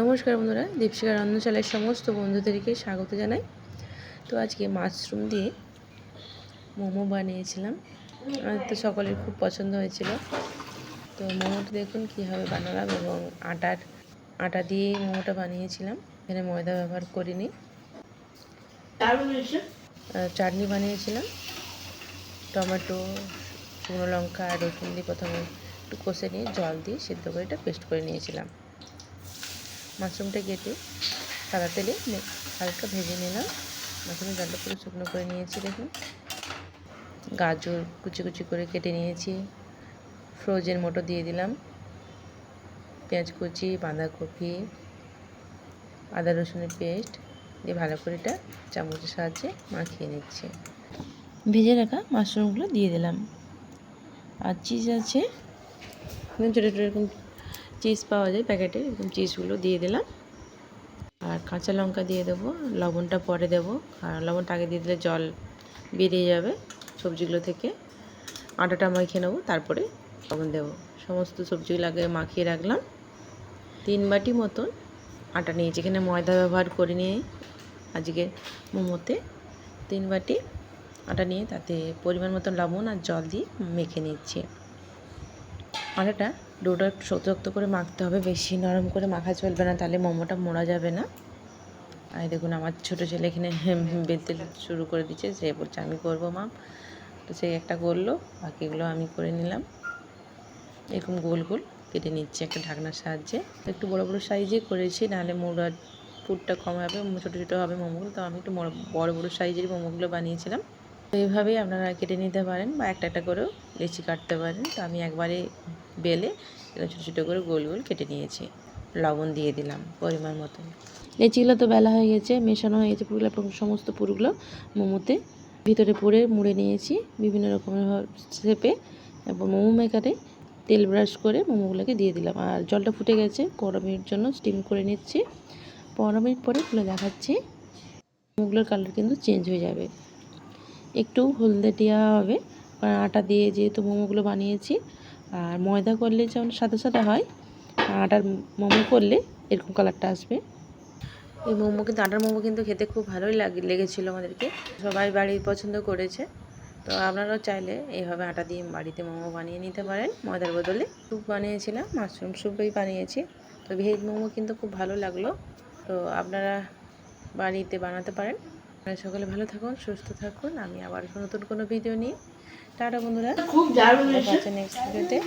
নমস্কার বন্ধুরা দীপশিকা রন্ধনশালার সমস্ত বন্ধুদেরকে স্বাগত জানাই। তো আজকে মাশরুম দিয়ে মোমো বানিয়েছিলাম। আর তো সকলের খুব পছন্দ হয়েছিল। তো মোমোটা দেখুন কীভাবে বানালাম এবং আটার, আটা দিয়ে মোমোটা বানিয়েছিলাম। এখানে ময়দা ব্যবহার করিনি। চাটনি বানিয়েছিলাম। টমেটো, শুকনো লঙ্কা আর রসুন দিয়ে প্রথমে একটু কষে নিয়ে জল দিয়ে সেদ্ধ করে এটা পেস্ট করে নিয়েছিলাম। মাশরুমটা কেটে সাদা তেলে হালকা ভেজে নিলাম। মাশরুমের জলটা পুরো শুকনো করে নিয়েছি, দেখুন। গাজর কুচি কুচি করে কেটে নিয়েছি। ফ্রোজেন মটর দিয়ে দিলাম। পেঁয়াজ কুচি, বাঁধাকপি, আদা রসুনের পেস্ট দিয়ে ভালো করে এটা চামচের সাহায্যে মাখিয়ে নিচ্ছি। ভেজে রাখা মাশরুমগুলো দিয়ে দিলাম। আর চিজ আছে। ছোটো ছোটো এরকম চিজ পাওয়া যায় প্যাকেটে, এরকম চিজগুলো দিয়ে দিলাম। আর কাঁচা লঙ্কা দিয়ে দেবো, লবণটা পরে দেবো। আর লবণটা আগে দিয়ে দিলে জল বেরিয়ে যাবে সবজিগুলো থেকে। আটাটা মাখিয়ে নেব, তারপরে লবণ দেবো। সমস্ত সবজিগুলো আগে মাখিয়ে রাখলাম। তিন বাটি মতন আটা নিয়েছি, এখানে ময়দা ব্যবহার করে নিয়ে আজকে মোমোতে তিন বাটি আটা নিয়ে তাতে পরিমাণ মতন লবণ আর জল দিয়ে মেখে নিচ্ছি। আটাটা ডোটা একটু শক্ত করে মাখতে হবে, বেশি নরম করে মাখা চলবে না, তাহলে মোমোটা মোড়া যাবে না। আর দেখুন আমার ছোটো ছেলে এখানে বেলতে শুরু করে দিচ্ছে, সে বলছে, আমি করব মা তো সে একটা করল, বাকিগুলো আমি করে নিলাম। এরকম গোল গোল কেটে নিচ্ছি একটা ঢাকনার সাহায্যে। একটু বড় বড় সাইজে করেছি, নাহলে মোড়া পুরটা কম হবে, ছোটো ছোটো হবে মোমোগুলো, তো আমি একটু বড় বড় সাইজের মোমোগুলো বানিয়েছিলাম। তো এইভাবেই আপনারা কেটে নিতে পারেন বা একটা একটা করেও লেচি কাটতে পারেন। তো আমি একবারে বেলে ছোটো ছোটো করে গোল গোল কেটে নিয়েছি। লবণ দিয়ে দিলাম পরিমাণ মতন। লেচিগুলো তো বেলা হয়ে গেছে, মেশানো হয়ে গেছে পুরুগুলো সমস্ত পুরুগুলো মোমোতে। ভিতরে পুরে মুড়ে নিয়েছি বিভিন্ন রকমের শেপে এবং মোমো মেকারে তেল ব্রাশ করে মোমোগুলোকে দিয়ে দিলাম। আর জলটা ফুটে গেছে, পনেরো মিনিট জন্য স্টিম করে নিচ্ছি। পনেরো মিনিট পরে খুলে দেখাচ্ছি, মোমোগুলোর কালার কিন্তু চেঞ্জ হয়ে যাবে। একটু হলদে দেওয়া হবে, কারণ আটা দিয়ে যেহেতু মোমোগুলো বানিয়েছি আর ময়দা করলে যেমন সাদা সাদা হয় আটার মোমো করলে এরকম কালারটা আসবে। এই মোমো কিন্তু, আটার মোমো কিন্তু খেতে খুব ভালোই লাগে, লেগেছিলো আমাদেরকে। সবাই বাড়ির পছন্দ করেছে। তো আপনারাও চাইলে এইভাবে আটা দিয়ে বাড়িতে মোমো বানিয়ে নিতে পারেন। ময়দার বদলে স্যুপ বানিয়েছিলাম, মাশরুম স্যুপই বানিয়েছি। তো ভেজ মোমো কিন্তু খুব ভালো লাগল। তো আপনারা বাড়িতে বানাতে পারেন। আপনারা সকলে ভালো থাকুন সুস্থ থাকুন। আমি আবার নতুন কোনো ভিডিও নিয়ে। টাটা বন্ধুরা। খুব দারুণ নেক্সট ভিডিওতে